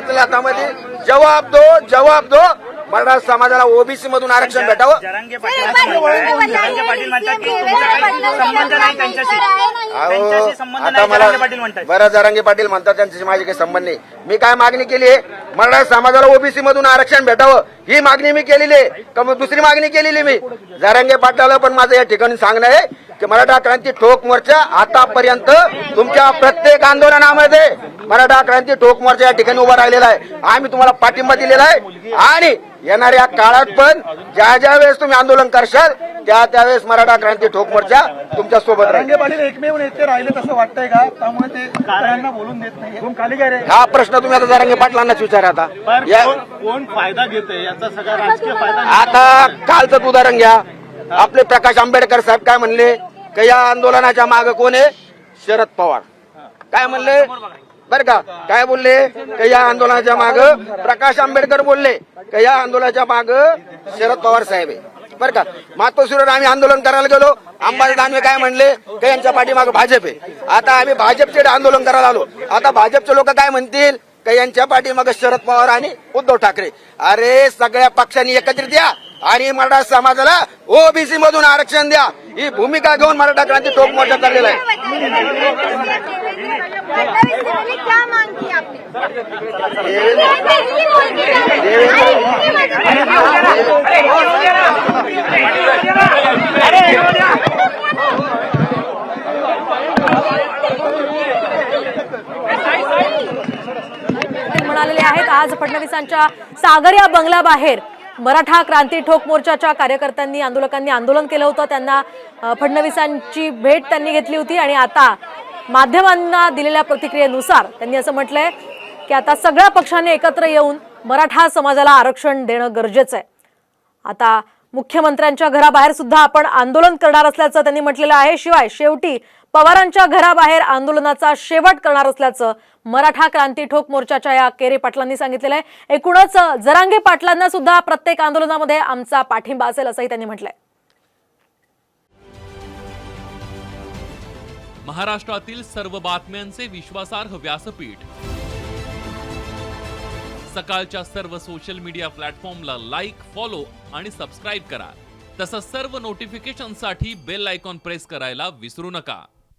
घेतलेल्या हातामध्ये जवाब दो जवाब दो. मराठा समाजाला ओबीसी मधून आरक्षण भेटावं. जरांगे पाटील असं म्हणतात जरांगे पाटील म्हणतात की तुमचा काही संबंध नाही त्यांच्याशी. त्यांच्याशी संबंध आता नाही मला जरांगे पाटील म्हणतात. बरं जरांगे पाटील म्हणतात त्यांच्याशी माझी काही संबंध नाही. मी काय मागणी केली आहे? मराठा समाजाला ओबीसी मधून आरक्षण भेटावं? ही मागणी मी केलेली आहे. का मग दुसरी मागणी केलेली मी? जरांगे पाटलाला पण माझं या ठिकाणी सांगणं आहे की मराठा क्रांती ठोक मोर्चा आतापर्यंत तुमच्या प्रत्येक आंदोलनामध्ये मराठा क्रांती ठोक मोर्चा या ठिकाणी उभा राहिलेला आहे. आम्ही तुम्हाला पाठिंबा दिलेला आहे. आणि येणाऱ्या काळात पण ज्या ज्या वेळेस तुम्ही आंदोलन करशाल त्या त्यावेळेस मराठा क्रांती ठोक मोर्चा तुमच्यासोबत राहील. रंगे पाटील एकमेव नेते राहिले तसं वाटतंय का? त्यामुळे ते बोलून देत नाही हा प्रश्न तुम्ही आता जरांगे पाटलांनाच विचारा आता. या- कोण फायदा घेते? याचा सगळा राजकीय फायदा आता कालचं उदाहरण घ्या. आपले प्रकाश आंबेडकर साहेब काय म्हणले? का या आंदोलनाच्या मागे कोण आहे? शरद पवार. काय म्हणले? बर का? काय बोलले? का या आंदोलनाच्या माग प्रकाश आंबेडकर बोलले? का या आंदोलनाच्या माग शरद पवार साहेब आहे? बर का? मातोश्रीवर आम्ही आंदोलन करायला गेलो. अंबाजी दानवे काय म्हणले? का यांच्या पाठीमागे भाजप आहे? आता आम्ही भाजपचे आंदोलन करायला आलो. आता भाजपचे लोक काय म्हणतील? का यांच्या पाठीमागे शरद पवार आणि उद्धव ठाकरे? अरे सगळ्या पक्षांनी एकत्रित या आणि मराठा समाजाला ओबीसी मधून आरक्षण द्या. ही भूमिका घेऊन मराठा क्रांती ठोक मोर्चा चाललेला आहे. क्या मांग की आपने ते म्हणालेले आहेत आज फडणवीसांच्या सागरिया बंगल्याबाहेर मराठा क्रांती ठोक मोर्चाच्या कार्यकर्त्यांनी आंदोलकांनी आंदोलन केलं होतं. त्यांना फडणवीसांची भेट त्यांनी घेतली होती आणि आता माध्यमांना दिलेल्या प्रतिक्रियेनुसार त्यांनी असं म्हटलंय की आता सगळ्या पक्षांनी एकत्र येऊन मराठा समाजाला आरक्षण देणं गरजेचं आहे. आता मुख्यमंत्र्यांच्या घराबाहेर सुद्धा आपण आंदोलन करणार असल्याचं त्यांनी म्हटलेलं आहे. शिवाय शेवटी पवारांच्या घराबाहेर आंदोलनाचा शेवट करणार असल्याचं मराठा क्रांती ठोक मोर्चाच्या या केरे पाटलांनी सांगितलेलं आहे. एकूणच जरांगे पाटलांना सुद्धा प्रत्येक आंदोलनामध्ये आमचा पाठिंबा असेल असंही त्यांनी म्हटलंय. महाराष्ट्रातील सर्व बातम्यांचे विश्वासार्ह व्यासपीठ. सकाळच्या सर्व सोशल मीडिया प्लॅटफॉर्मला लाईक फॉलो आणि सबस्क्राईब करा. तसंच सर्व नोटिफिकेशनसाठी बेल आयकॉन प्रेस करायला विसरू नका.